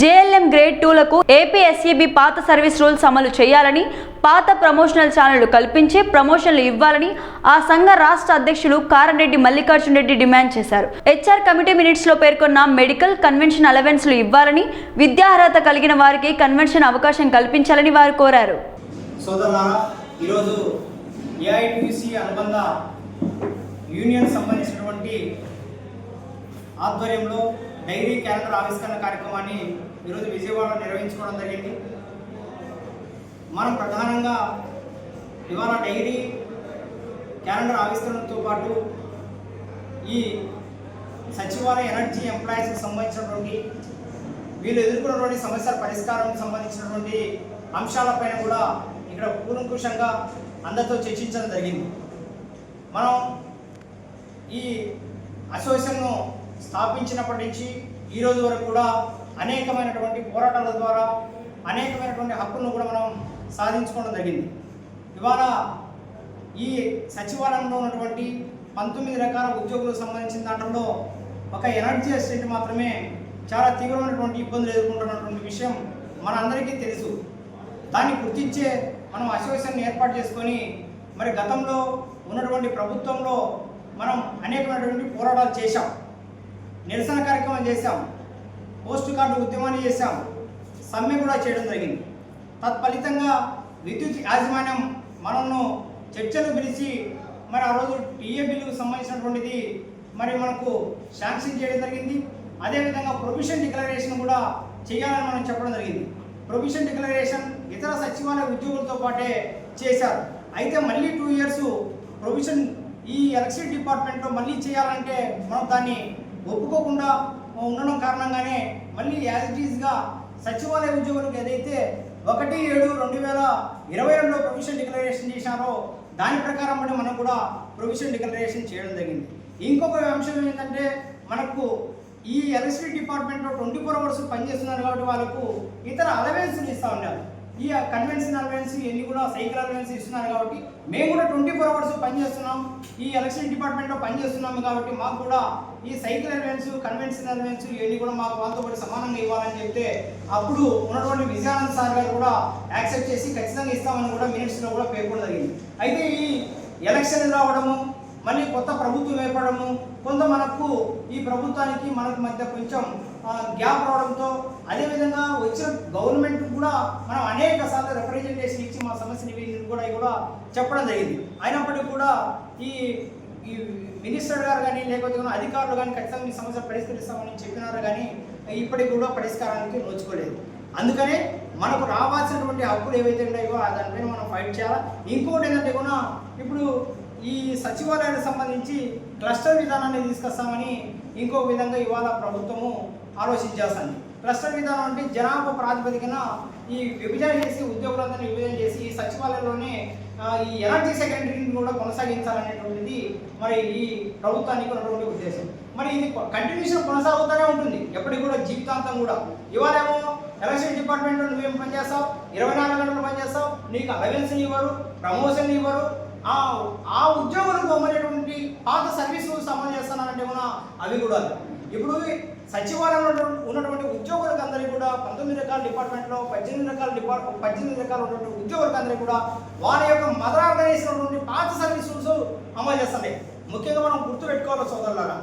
JLM grade టూలకు APSEB పాత service rules అమలు చేయాలని పాత ప్రమోషనల్ ఛానళ్ళు కల్పించి ప్రమోషన్లు ఇవ్వాలని ఆ సంఘ రాష్ట్ర అధ్యక్షులు కారంరెడ్డి మల్లికార్జున్ రెడ్డి డిమాండ్ చేశారు. హెచ్ఆర్ కమిటీ మినిట్స్లో పేర్కొన్న మెడికల్ కన్వెన్షన్ అలవెన్స్లు ఇవ్వాలని విద్యార్హత కలిగిన వారికి కన్వెన్షన్ అవకాశం కల్పించాలని వారు కోరారు. అనుబంధ యూనియన్ సంబంధించినటువంటి ఆధ్వర్యంలో డైరీ క్యాలెండర్ ఆవిష్కరణ కార్యక్రమాన్ని ఈరోజు విజయవాడలో నిర్వహించుకోవడం జరిగింది. మనం ప్రధానంగా ఇవాళ డైరీ క్యాలెండర్ ఆవిష్కరణతో పాటు ఈ సచివాలయ ఎనర్జీ ఎంప్లాయీస్కి సంబంధించినటువంటి వీళ్ళు ఎదుర్కొన్నటువంటి సమస్యల పరిష్కారం సంబంధించినటువంటి అంశాలపైన కూడా ఇక్కడ కూలంకుషంగా అందరితో చర్చించడం జరిగింది. మనం ఈ అసోసియేషన్ను స్థాపించినప్పటి నుంచి ఈ రోజు వరకు కూడా అనేకమైనటువంటి పోరాటాల ద్వారా అనేకమైనటువంటి హక్కులను కూడా మనం సాధించుకోవడం జరిగింది. ఇవాళ ఈ సచివాలయంలో ఉన్నటువంటి పంతొమ్మిది రకాల ఉద్యోగులకు సంబంధించిన దాంట్లో ఒక ఎనర్జీ అసిస్టెంట్ మాత్రమే చాలా తీవ్రమైనటువంటి ఇబ్బందులు ఎదుర్కొంటున్నటువంటి విషయం మనందరికీ తెలుసు. దాన్ని గుర్తించే మనం అసోసియేషన్ ఏర్పాటు చేసుకొని మరి గతంలో ఉన్నటువంటి ప్రభుత్వంలో మనం అనేకమైనటువంటి పోరాటాలు చేశాం. నిరసన కార్యక్రమం చేశాం. పోస్ట్ కార్డు ఉద్యమాన్ని చేశాం. సమ్మె కూడా చేయడం జరిగింది. తత్ఫలితంగా విద్యుత్ యాజమాన్యం మనల్ని చర్చలు పిలిచి మరి ఆ రోజు టీఏ బిల్లుకు సంబంధించినటువంటిది మరి మనకు శాంక్షన్ చేయడం జరిగింది. అదేవిధంగా ప్రొవిషన్ డిక్లరేషన్ కూడా చేయాలని మనం చెప్పడం జరిగింది. ప్రొవిషన్ డిక్లరేషన్ ఇతర సచివాలయ ఉద్యోగులతో పాటే చేశారు. అయితే మళ్ళీ టూ ఇయర్స్ ప్రొవిషన్ ఈ ఎలక్ట్రిసిటీ డిపార్ట్మెంట్లో మళ్ళీ చేయాలంటే మనం దాన్ని ఒప్పుకోకుండా ఉండడం కారణంగానే మళ్ళీ యాజ్ ఇట్ ఈస్గా సచివాలయ ఉద్యోగులకు ఏదైతే ఒకటి ఏడు రెండు వేల ఇరవై రెండులో ప్రొవిషన్ డిక్లరేషన్ చేశారో దాని ప్రకారం కూడా మనం కూడా ప్రొవిషన్ డిక్లరేషన్ చేయడం జరిగింది. ఇంకొక అంశం ఏంటంటే మనకు ఈ ఎలక్ట్రిసిటీ డిపార్ట్మెంట్లో ట్వంటీ ఫోర్ అవర్స్ పనిచేస్తున్నారు కాబట్టి వాళ్ళకు ఇతర అలవెన్స్లు ఇస్తూ ఉన్నారు. ఈ కన్వెన్షన్ అలవెన్స్ ఇవన్నీ కూడా సైకిల్ అలవెన్స్ ఇస్తున్నారు కాబట్టి మేము కూడా ట్వంటీ ఫోర్ అవర్స్ పనిచేస్తున్నాం. ఈ ఎలక్షన్ డిపార్ట్మెంట్లో పనిచేస్తున్నాము కాబట్టి మాకు కూడా ఈ సైకిల్ అలవెన్స్ కన్వెన్షన్ అలవెన్స్ ఇవన్నీ కూడా మాకు వాళ్ళతో పాటు సమానంగా ఇవ్వాలని చెప్తే అప్పుడు ఉన్నటువంటి విజయానంద్ సార్ గారు కూడా యాక్సెప్ట్ చేసి ఖచ్చితంగా ఇస్తామని కూడా మినిట్స్లో కూడా పేర్కొనడం జరిగింది. అయితే ఈ ఎలక్షన్ రావడము మళ్ళీ కొత్త ప్రభుత్వం ఏర్పడము కొంత మనకు ఈ ప్రభుత్వానికి మనకు మధ్య కొంచెం గ్యాప్ రావడంతో అదేవిధంగా వచ్చిన గవర్నమెంట్ కూడా మనం అనేక సార్లు రిప్రజెంటేషన్ ఇచ్చి మా సమస్యని వీటిని కూడా కూడా చెప్పడం జరిగింది. అయినప్పటికీ కూడా ఈ ఈ మినిస్టర్ గారు కానీ లేకపోతే అధికారులు కానీ ఖచ్చితంగా మీ సమస్య పరిష్కరిస్తామని చెప్పినారు కానీ ఇప్పటికి కూడా పరిష్కారానికి నోచుకోలేదు. అందుకనే మనకు రావాల్సినటువంటి హక్కులు ఏవైతే ఉన్నాయో దానిపైన మనం ఫైట్ చేయాలి? ఇంకోటి ఏంటంటే కూడా ఇప్పుడు ఈ సచివాలయానికి సంబంధించి క్లస్టర్ విధానాన్ని తీసుకొస్తామని ఇంకో విధంగా ఇవాళ ప్రభుత్వము ఆలోచించాల్సింది. క్లస్టర్ విధానం అంటే జనాభా ప్రాతిపదికన ఈ విభజన చేసి ఉద్యోగులందరినీ విభజన చేసి ఈ సచివాలయంలోనే ఈ ఎనర్జీ సెక్రటరీని కూడా కొనసాగించాలనేటువంటిది మరి ఈ ప్రభుత్వానికి ఉన్నటువంటి ఉద్దేశం. మరి ఇది కంటిన్యూషన్ కొనసాగుతూనే ఉంటుంది. ఎప్పటికి కూడా జీవితాంతం కూడా. ఇవాళేమో ఎలక్షన్ డిపార్ట్మెంట్లో నువ్వేం పనిచేస్తావు? ఇరవై నాలుగు గంటలు పనిచేస్తావు? నీకు అలవెన్స్ ఇవ్వరు ప్రమోషన్ ఇవ్వరు. ఆ ఆ ఉద్యోగులకు అమ్మేటువంటి పాత సర్వీసులు రూల్స్ అమలు చేస్తున్నారంటే కూడా అవి కూడా ఇప్పుడు సచివాలయంలో ఉన్నటువంటి- ఉద్యోగులకు అందరికీ కూడా పంతొమ్మిది రకాల డిపార్ట్మెంట్లో పద్దెనిమిది రకాల డిపార్ట్ పద్దెనిమిది రకాల ఉన్నటువంటి ఉద్యోగులకు అందరికీ కూడా వారి యొక్క మదర్ ఆర్గనైజేషన్ పాత సర్వీస్ రూల్స్ అమలు చేస్తున్నాయి ముఖ్యంగా మనం గుర్తుపెట్టుకోవాలి సోదరులారా.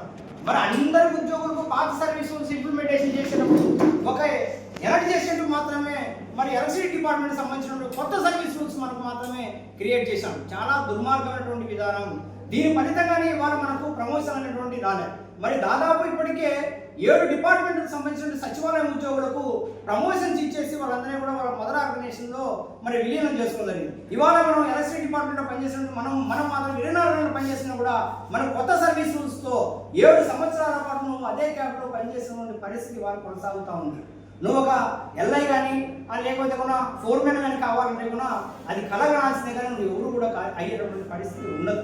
మరి అందరి ఉద్యోగులకు పాత సర్వీస్ రూల్స్ ఇంప్లిమెంటేషన్ చేసినప్పుడు ఒక ఎలక్ట్ చేసినట్టు మాత్రమే మరి ఎలక్ట్రిసిటీ డిపార్ట్మెంట్ సంబంధించిన కొత్త సర్వీస్ రూల్స్ మనకు మాత్రమే క్రియేట్ చేశాం. చాలా దుర్మార్గమైనటువంటి విధానం. దీని ఫలితంగానే ఇవాళ మనకు ప్రమోషన్ అనేటువంటి రాలేదు. మరి దాదాపు ఇప్పటికే ఏడు డిపార్ట్మెంట్కి సంబంధించిన సచివాలయం ఉద్యోగులకు ప్రమోషన్స్ ఇచ్చేసి వాళ్ళందరినీ కూడా వాళ్ళ మదర్ ఆర్గనైజేషన్లో మరి విలీనం చేసుకోవాలని ఇవాళ మనం ఎలక్ట్రిసిటీ డిపార్ట్మెంట్లో పనిచేసిన మనం మనం మాత్రం ఇరవై నాలుగు పనిచేసినా కూడా మన కొత్త సర్వీస్ రూల్స్తో ఏడు సంవత్సరాల పాటు నువ్వు అదే క్యాబ్లో పనిచేసినటువంటి పరిస్థితి వాళ్ళు కొనసాగుతూ ఉంది. నువ్వు ఒక ఎల్ఐ కానీ లేకపోతే కూడా ఫోర్మెన్ కానీ కావాలంటే కూడా అది కలగనాల్సిందే కానీ నువ్వు ఎవరు కూడా అయ్యేటటువంటి పరిస్థితి ఉండదు.